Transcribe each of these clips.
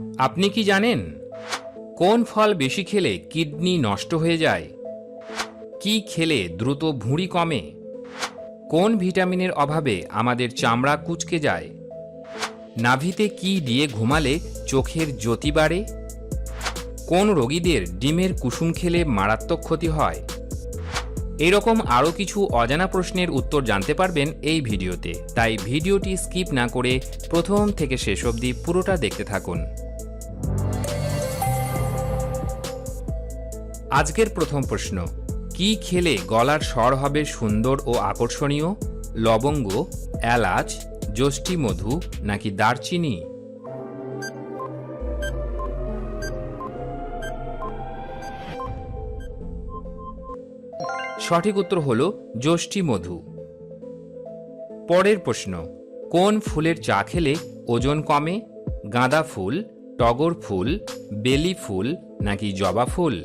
আপনি কি জানেন কোন ফল বেশি খেলে কিডনি নষ্ট হয়ে যায়? কি খেলে দ্রুত ভুঁড়ি কমে? কোন ভিটামিনের অভাবে আমাদের চামড়া কুচকে যায়? নাভিতে কি দিয়ে ঘুমালে চোখের জ্যোতি বাড়ে? কোন রোগীদের ডিমের কুসুম খেলে মারাত্মক ক্ষতি হয়? এরকম আরও কিছু অজানা প্রশ্নের উত্তর জানতে পারবেন এই ভিডিওতে। তাই ভিডিওটি স্কিপ না করে প্রথম থেকে শেষ অবধি পুরোটা দেখতে থাকুন। আজকের প্রথম প্রশ্ন, কি খেলে গলার স্বর হবে সুন্দর ও আকর্ষণীয়? লবঙ্গ, এলাচ যষ্টি মধু নাকি দারচিনি? সঠিক উত্তর হল যষ্টি মধু। পরের প্রশ্ন, কোন ফুলের চা খেলে ওজন কমে? গাঁদা ফুল, টগর ফুল, বেলি ফুল নাকি জবা ফুল?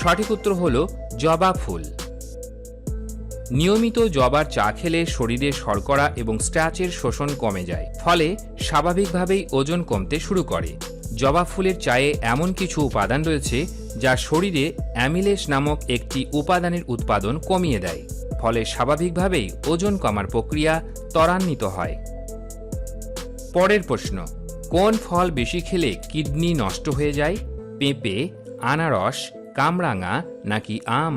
সঠিক উত্তর হল জবা ফুল। নিয়মিত জবার চা খেলে শরীরে শর্করা এবং স্ট্যাচের শোষণ কমে যায়, ফলে স্বাভাবিকভাবেই ওজন কমতে শুরু করে। জবা ফুলের চায়ে এমন কিছু উপাদান রয়েছে যা শরীরে অ্যামিলেস নামক একটি উপাদানের উৎপাদন কমিয়ে দেয়, ফলে স্বাভাবিকভাবেই ওজন কমার প্রক্রিয়া ত্বরান্বিত হয়। পরের প্রশ্ন, কোন ফল বেশি খেলে কিডনি নষ্ট হয়ে যায়? পেঁপে, আনারস কামরাঙা নাকি আম?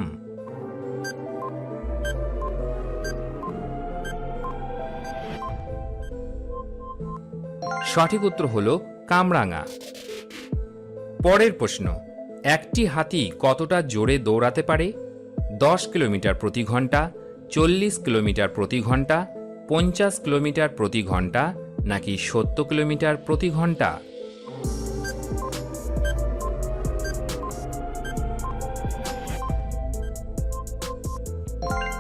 সঠিক উত্তর হল কামরাঙা। পরের প্রশ্ন, একটি হাতি কতটা জোরে দৌড়াতে পারে? দশ কিলোমিটার প্রতি ঘণ্টা, চল্লিশ কিলোমিটার প্রতি ঘণ্টা, পঞ্চাশ কিলোমিটার প্রতি ঘণ্টা নাকি সত্তর কিলোমিটার প্রতি ঘণ্টা?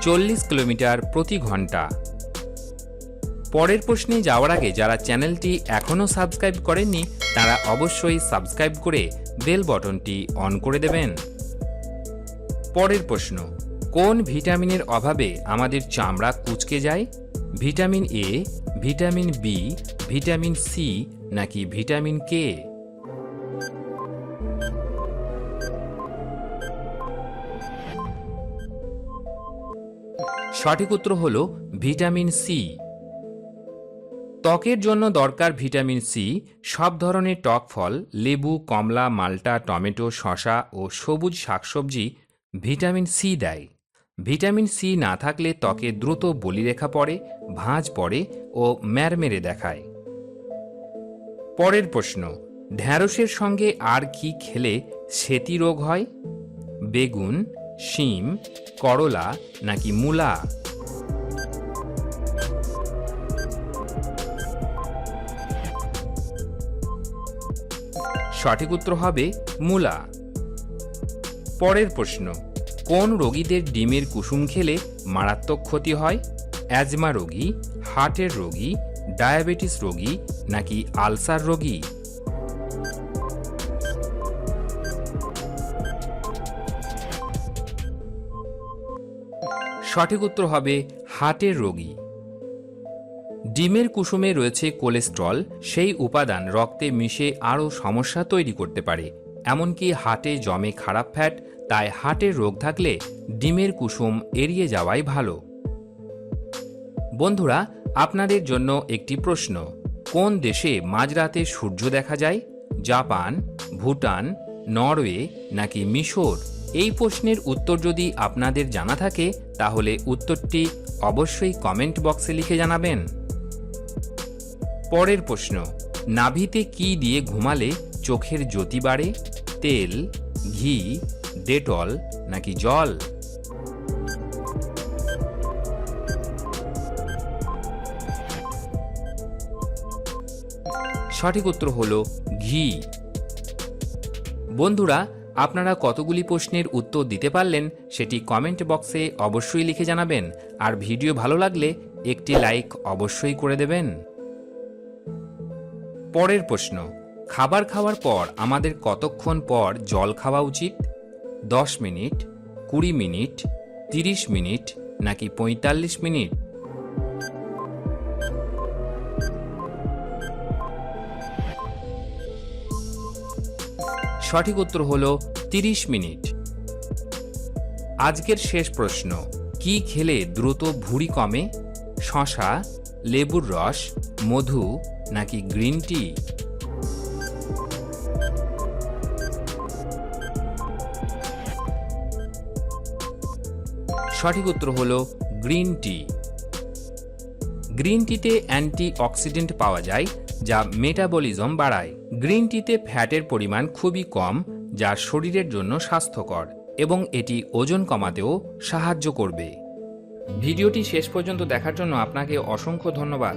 চল্লিশ কিলোমিটার প্রতি ঘণ্টা। পরের প্রশ্নে যাওয়ার আগে যারা চ্যানেলটি এখনও সাবস্ক্রাইব করেননি, তারা অবশ্যই সাবস্ক্রাইব করে বেল বটনটি অন করে দেবেন। পরের প্রশ্ন, কোন ভিটামিনের অভাবে আমাদের চামড়া কুচকে যায়? Vitamin A vitamin B vitamin C নাকি ভিটামিন কে সঠিক উত্তর হল ভিটামিন সি। ত্বকের জন্য দরকার ভিটামিন সি। সব ধরনের টক ফল, লেবু, কমলা, মাল্টা, টমেটো শশা ও সবুজ শাকসবজি ভিটামিন সি দেয়। ভিটামিন সি না থাকলে ত্বকে দ্রুত বলিরেখা পড়ে, ভাঁজ পড়ে ও ম্যারমেরে দেখায়। পরের প্রশ্ন, ঢ্যাঁড়সের সঙ্গে আর কি খেলে সেতি রোগ হয়? বেগুন শিম, করলা নাকি মূলা? সঠিক উত্তর হবে মূলা। পরের প্রশ্ন, কোন রোগীদের ডিমের কুসুম খেলে মারাত্মক ক্ষতি হয়? অ্যাজমা রোগী, হার্টের রোগী, ডায়াবেটিস রোগী নাকি আলসার রোগী? সঠিক উত্তর হবে হার্টের রোগী। ডিমের কুসুমে রয়েছে কোলেস্ট্রল, সেই উপাদান রক্তে মিশে আরও সমস্যা তৈরি করতে পারে। এমনকি হাটে জমে খারাপ ফ্যাট, তাই হার্টের রোগ থাকলে ডিমের কুসুম এড়িয়ে যাওয়াই ভালো। বন্ধুরা, আপনাদের জন্য একটি প্রশ্ন। কোন দেশে মাঝরাতে সূর্য দেখা যায়? জাপান, ভুটান, নরওয়ে নাকি মিশর? এই প্রশ্নের উত্তর যদি আপনাদের জানা থাকে, তাহলে উত্তরটি অবশ্যই কমেন্ট বক্সে লিখে জানাবেন। পরের প্রশ্ন, নাভিতে কি দিয়ে ঘুমালে চোখের জ্যোতি বাড়ে? তেল, ঘি, ডেটল নাকি জল? সঠিক উত্তর হল ঘি। বন্ধুরা আপনারা কতগুলি প্রশ্নের উত্তর দিতে পারলেন সেটি কমেন্ট বক্সে অবশ্যই লিখে জানাবেন। আর ভিডিও ভালো লাগলে একটি লাইক অবশ্যই করে দেবেন। পরের প্রশ্ন, খাবার খাওয়ার পর আমাদের কতক্ষণ পর জল খাওয়া উচিত? দশ মিনিট, কুড়ি মিনিট, তিরিশ মিনিট নাকি পঁয়তাল্লিশ মিনিট? সঠিক উত্তর হল তিরিশ মিনিট। আজকের শেষ প্রশ্ন, কি খেলে দ্রুত ভুঁড়ি কমে? শশা, লেবুর রস, মধু নাকি গ্রিন টি? সঠিক উত্তর হল গ্রিন টি। গ্রিন টিতে অ্যান্টি অক্সিডেন্ট পাওয়া যায় যা মেটাবলিজম বাড়ায়। গ্রিন টিতে ফ্যাটের পরিমাণ খুবই কম, যা শরীরের জন্য স্বাস্থ্যকর এবং এটি ওজন কমাতেও সাহায্য করবে। ভিডিওটি শেষ পর্যন্ত দেখার জন্য আপনাকে অসংখ্য ধন্যবাদ।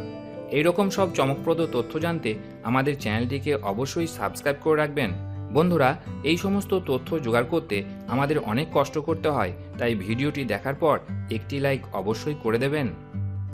এরকম সব চমকপ্রদ তথ্য জানতে আমাদের চ্যানেলটিকে অবশ্যই সাবস্ক্রাইব করে রাখবেন। বন্ধুরা, এই সমস্ত তথ্য জোগাড় করতে আমাদের অনেক কষ্ট করতে হয়, তাই ভিডিওটি দেখার পর একটি লাইক অবশ্যই করে দেবেন।